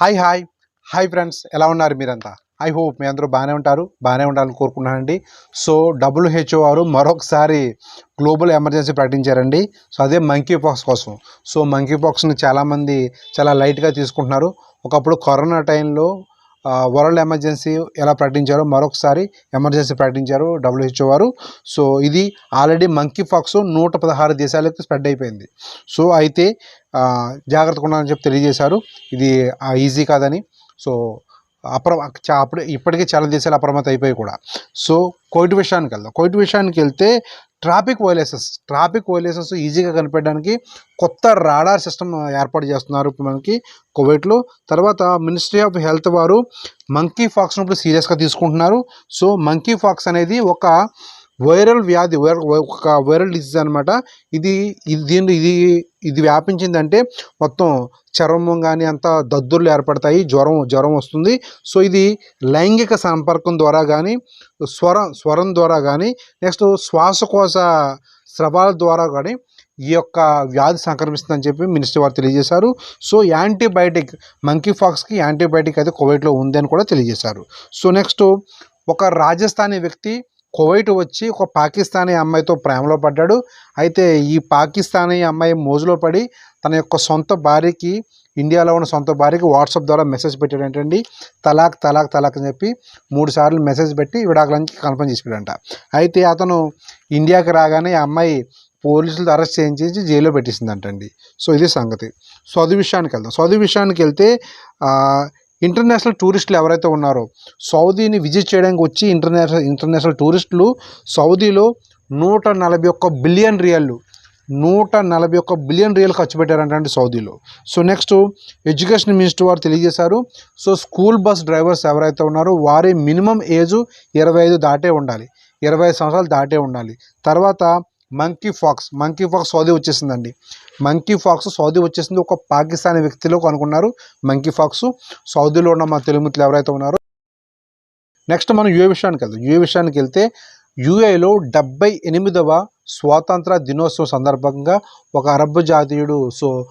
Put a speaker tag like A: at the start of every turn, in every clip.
A: Hi hi. Hi friends ఎలా ఉన్నారు మీరంతా? ఐ హోప్ మీ అందరూ బాగానే ఉంటారు బాగానే ఉండాలని కోరుకుంటున్నానండి. సో డబ్ల్యూహెచ్ఓ వారు మరొకసారి గ్లోబల్ ఎమర్జెన్సీ ప్రకటించారండి. సో అదే మంకీ పాక్స్ కోసం. సో మంకీ పాక్స్ని చాలామంది చాలా లైట్గా తీసుకుంటున్నారు. ఒకప్పుడు కరోనా టైంలో వరల్డ్ ఎమర్జెన్సీ ఎలా ప్రకటించారో మరొకసారి ఎమర్జెన్సీ ప్రకటించారు డబ్ల్యూహెచ్ఓ వారు. సో ఇది ఆల్రెడీ మంకీ ఫాక్స్ నూట పదహారు దేశాలకు స్ప్రెడ్ అయిపోయింది. సో అయితే జాగ్రత్తగా ఉండాలని చెప్పి తెలియజేశారు. ఇది ఈజీ కాదని. సో అప్ర చా అప్పుడు ఇప్పటికే చాలా దేశాలు అప్రమత్తం అయిపోయాయి కూడా. సో కోవిడ్ విషయానికి వెళ్దాం. కోవిడ్ విషయానికి వెళ్తే ట్రాఫిక్ వైలేసెస్ ట్రాఫిక్ వైలేసెస్ ఈజీగా కనిపెట్టడానికి కొత్త రాడార్ సిస్టమ్ ఏర్పాటు చేస్తున్నారు మనకి కోవిడ్లో తర్వాత మినిస్ట్రీ ఆఫ్ హెల్త్ వారు మంకీ ఫాక్స్ను ఇప్పుడు సీరియస్గా తీసుకుంటున్నారు. సో మంకీ ఫాక్స్ అనేది ఒక వైరల్ వ్యాధి ఒక వైరల్ డిసీజ్ అనమాట ఇది ఇది దీని ఇది ఇది వ్యాపించిందంటే మొత్తం చర్మం కానీ అంతా దద్దుర్లు ఏర్పడతాయి జ్వరం జ్వరం వస్తుంది. సో ఇది లైంగిక సంపర్కం ద్వారా కానీ స్వరం స్వరం ద్వారా కానీ నెక్స్ట్ శ్వాసకోశ స్రవాల ద్వారా కానీ ఈ యొక్క వ్యాధి సంక్రమిస్తుందని చెప్పి మినిస్టర్ వారు తెలియజేశారు. సో యాంటీబయాటిక్ మంకీ ఫాక్స్కి యాంటీబయాటిక్ అయితే కోవిడ్లో ఉంది అని కూడా తెలియజేశారు. సో నెక్స్ట్ ఒక రాజస్థానీ వ్యక్తి కువైట్ వచ్చి ఒక పాకిస్తానీ అమ్మాయితో ప్రేమలో పడ్డాడు. అయితే ఈ పాకిస్తానీ అమ్మాయి మోజులో పడి తన యొక్క సొంత భార్యకి ఇండియాలో ఉన్న సొంత భార్యకి వాట్సాప్ ద్వారా మెసేజ్ పెట్టాడు ఏంటండి? తలాక్ తలాక్ తలాక్ అని చెప్పి మూడు సార్లు మెసేజ్ పెట్టి విడాకులని కన్ఫర్మ్ చేసిపోయాడంట. అయితే అతను ఇండియాకి రాగానే అమ్మాయి పోలీసులు అరెస్ట్ చేయించి జైల్లో పెట్టేసిందంటండి. సో ఇది సంగతి. సో అది విషయానికి వెళ్దాం. సో అది విషయానికి వెళ్తే ఇంటర్నేషనల్ టూరిస్టులు ఎవరైతే ఉన్నారో సౌదీని విజిట్ చేయడానికి వచ్చి ఇంటర్నేషనల్ ఇంటర్నేషనల్ టూరిస్టులు సౌదీలో నూట నలభై ఒక్క బిలియన్ రియల్లు నూట నలభై ఒక్క బిలియన్ రియల్ ఖర్చు పెట్టారంటండి సౌదీలో. సో నెక్స్ట్ ఎడ్యుకేషన్ మినిస్టర్ వారు తెలియజేశారు. సో స్కూల్ బస్ డ్రైవర్స్ ఎవరైతే ఉన్నారో వారి మినిమం ఏజ్ ఇరవై ఐదు దాటే ఉండాలి. ఇరవై ఐదు సంవత్సరాలు దాటే ఉండాలి. తర్వాత monkey pox monkey pox Saudi వచ్చేసిందండి. మంకీ ఫాక్స్ సౌదీ వచ్చేసింది. ఒక పాకిస్తానీ వ్యక్తిలో కనుక్కున్నారు. మంకీ ఫాక్స్ సౌదీలో ఉన్న మా తెలుగు మిత్రులు ఎవరైతే ఉన్నారో. నెక్స్ట్ మనం యుఏ విషయానికి వెళ్దాం. యుఏ విషయానికి వెళ్తే యుఏలో డెబ్బై ఎనిమిదవ స్వాతంత్ర దినోత్సవం సందర్భంగా ఒక అరబ్ జాతీయుడు సో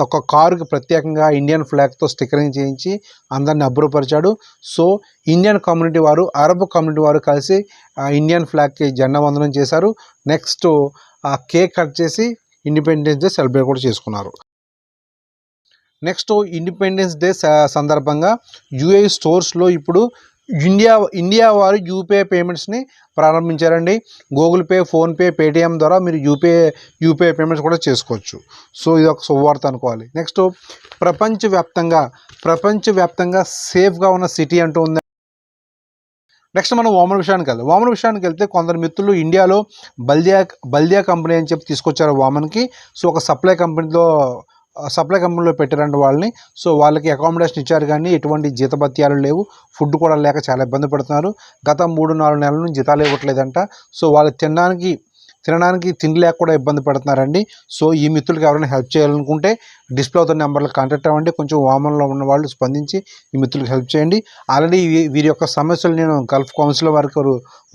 A: ఒక కారుకి ప్రత్యేకంగా ఇండియన్ ఫ్లాగ్తో స్టిక్కరింగ్ చేయించి అందరిని అబ్బురపరిచాడు. సో ఇండియన్ కమ్యూనిటీ వారు అరబ్ కమ్యూనిటీ వారు కలిసి ఇండియన్ ఫ్లాగ్కి జెండా వందనం చేశారు. నెక్స్ట్ ఆ కేక్ కట్ చేసి ఇండిపెండెన్స్ డే సెలబ్రేట్ కూడా చేసుకున్నారు. నెక్స్ట్ ఇండిపెండెన్స్ డే సందర్భంగా యూఏ స్టోర్స్లో ఇప్పుడు ఇండియా ఇండియా వారు యూపీఐ పేమెంట్స్ని ప్రారంభించారండి. గూగుల్ పే ఫోన్పే పేటిఎం ద్వారా మీరు యూపీఐ యూపీఐ పేమెంట్స్ కూడా చేసుకోవచ్చు. సో ఇది ఒక శుభవార్త అనుకోవాలి. నెక్స్ట్ ప్రపంచవ్యాప్తంగా ప్రపంచవ్యాప్తంగా సేఫ్గా ఉన్న సిటీ అంటూ ఉంది. నెక్స్ట్ మనం ఓమన్ విషయానికి వెళ్దాం. ఓమన్ విషయానికి వెళ్తే కొందరు మిత్రులు ఇండియాలో బల్దియా బల్దియా కంపెనీ అని చెప్పి తీసుకొచ్చారు ఓమన్కి. సో ఒక సప్లై కంపెనీలో సప్లై కంపెనీలో పెట్టారంట వాళ్ళని. సో వాళ్ళకి అకామిడేషన్ ఇచ్చారు కానీ ఎటువంటి జీతభత్యాలు లేవు. ఫుడ్ కూడా లేక చాలా ఇబ్బంది పడుతున్నారు. గత మూడు నాలుగు నెలల నుంచి జీతాలు ఇవ్వట్లేదంట. సో వాళ్ళు తినడానికి తినడానికి తిండి లేక కూడా ఇబ్బంది పడుతున్నారండి. సో ఈ మిత్రులకు ఎవరైనా హెల్ప్ చేయాలనుకుంటే డిస్ప్లే అవుతున్న నెంబర్లకు కాంటాక్ట్ అవ్వండి. కొంచెం వామన్లో ఉన్న వాళ్ళు స్పందించి ఈ మిత్రులకు హెల్ప్ చేయండి. ఆల్రెడీ వీరి యొక్క సమస్యలు నేను గల్ఫ్ కౌన్సిల్ వారికి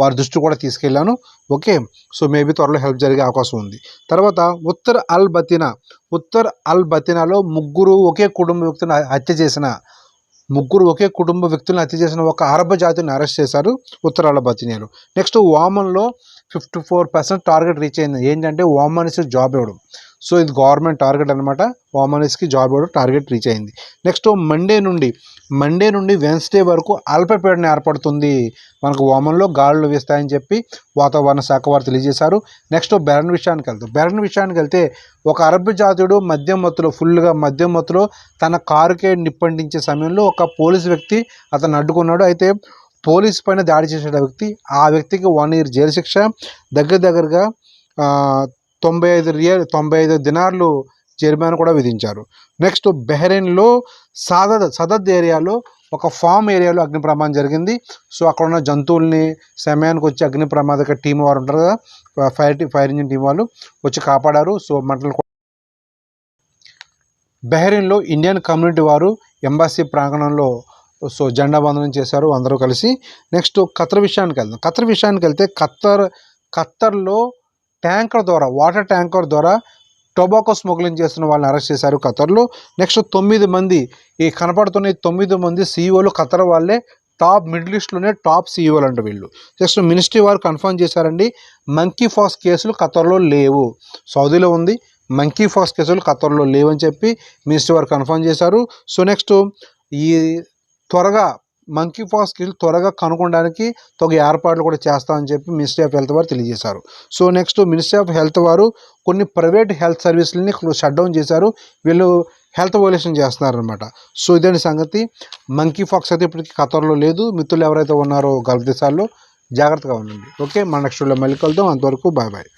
A: వారి దృష్టి కూడా తీసుకెళ్ళాను. ఓకే సో మేబీ త్వరలో హెల్ప్ జరిగే అవకాశం ఉంది. తర్వాత ఉత్తర్ అల్ బతినా ఉత్తర్ అల్ బతినాలో ముగ్గురు ఒకే కుటుంబ వ్యక్తిని హత్య చేసిన ముగ్గురు ఒకే కుటుంబ వ్యక్తులను హత్య చేసిన ఒక అరబ్ జాతిని అరెస్ట్ చేశారు ఉత్తరాల బతినేలు. Next వామన్లో fifty four percent target reach అయింది. ఏంటంటే వామన్స్కి జాబ్ ఇవ్వడం. సో ఇది గవర్నమెంట్ టార్గెట్ అనమాట వామన్స్కి జాబ్ ఇవ్వడం టార్గెట్ రీచ్ అయింది. నెక్స్ట్ మండే నుండి మండే నుండి వెన్స్డే వరకు అల్పపీడనం ఏర్పడుతుంది. మనకు వామన్లో గాలులు వీస్తాయని చెప్పి వాతావరణ శాఖ వారు తెలియజేశారు. నెక్స్ట్ బెరన్ విషయానికి వెళ్తాం బెరన్ విషయానికి వెళ్తే ఒక అరబ్ జాతీయుడు మద్యం మత్తులో ఫుల్గా మద్యం మత్తులో తన కారుకే నిప్పంటించే సమయంలో ఒక పోలీస్ వ్యక్తి అతను అడ్డుకున్నాడు. అయితే పోలీస్ పైన దాడి చేసిన వ్యక్తి ఆ వ్యక్తికి వన్ ఇయర్ జైలు శిక్ష. దగ్గర దగ్గరగా తొంభై ఐదు రియల్ తొంభై ఐదు దినార్లు జరిమానా కూడా విధించారు. నెక్స్ట్ బెహ్రెయిన్లో సదద్ సదద్ ఏరియాలో ఒక ఫామ్ ఏరియాలో అగ్ని ప్రమాదం జరిగింది. సో అక్కడ ఉన్న జంతువుల్ని సమయానికి వచ్చి అగ్ని ప్రమాదక టీం వారు ఉంటారు కదా ఫైర్ ఫైర్ ఇంజిన్ టీం వాళ్ళు వచ్చి కాపాడారు. సో మంటలు కూడా- బెహ్రెయిన్లో ఇండియన్ కమ్యూనిటీ వారు ఎంబాసీ ప్రాంగణంలో సో జెండా బంధనం చేశారు అందరూ కలిసి. నెక్స్ట్ ఖత్తర్ విషయానికి వెళ్దాం. ఖత్తర్ విషయానికి వెళ్తే ఖత్తర్ ఖత్తర్లో ట్యాంకర్ ద్వారా వాటర్ ట్యాంకర్ ద్వారా టొబాకో స్మగ్లింగ్ చేస్తున్న వాళ్ళని అరెస్ట్ చేశారు ఖతర్లో. నెక్స్ట్ తొమ్మిది మంది ఈ కనపడుతున్న ఈ తొమ్మిది మంది సీఈఓలు ఖతర్ వాళ్ళే టాప్ మిడిల్ ఈస్ట్లోనే టాప్ సీఈఓలు అంట వీళ్ళు. నెక్స్ట్ మినిస్ట్రీ వారు కన్ఫర్మ్ చేశారండి మంకీ ఫాస్ కేసులు ఖతర్లో లేవు. సౌదీలో ఉంది మంకీ ఫాస్ కేసులు ఖతర్లో లేవని చెప్పి మినిస్ట్రీ వారు కన్ఫర్మ్ చేశారు. సో నెక్స్ట్ ఈ త్వరగా మంకీ ఫాక్స్ కిల్ త్వరగా కనుగొనడానికి తగు ఏర్పాట్లు కూడా చేస్తామని చెప్పి మినిస్ట్రీ ఆఫ్ హెల్త్ వారు తెలియజేశారు. So next ministry of health వారు కొన్ని ప్రైవేట్ హెల్త్ సర్వీసులని షట్ డౌన్ చేశారు. వీళ్ళు హెల్త్ వయోలేషన్ చేస్తున్నారనమాట సో ఇదని సంగతి? మంకీ ఫాక్స్ అయితే ఇప్పటికీ ఖతర్లో లేదు. మిత్రులు ఎవరైతే ఉన్నారో గల్ఫ్ దేశాల్లో జాగ్రత్తగా ఉండండి. ఓకే మన నెక్స్ట్ మళ్ళీ కలుద్దాం. అంతవరకు బాయ్ బాయ్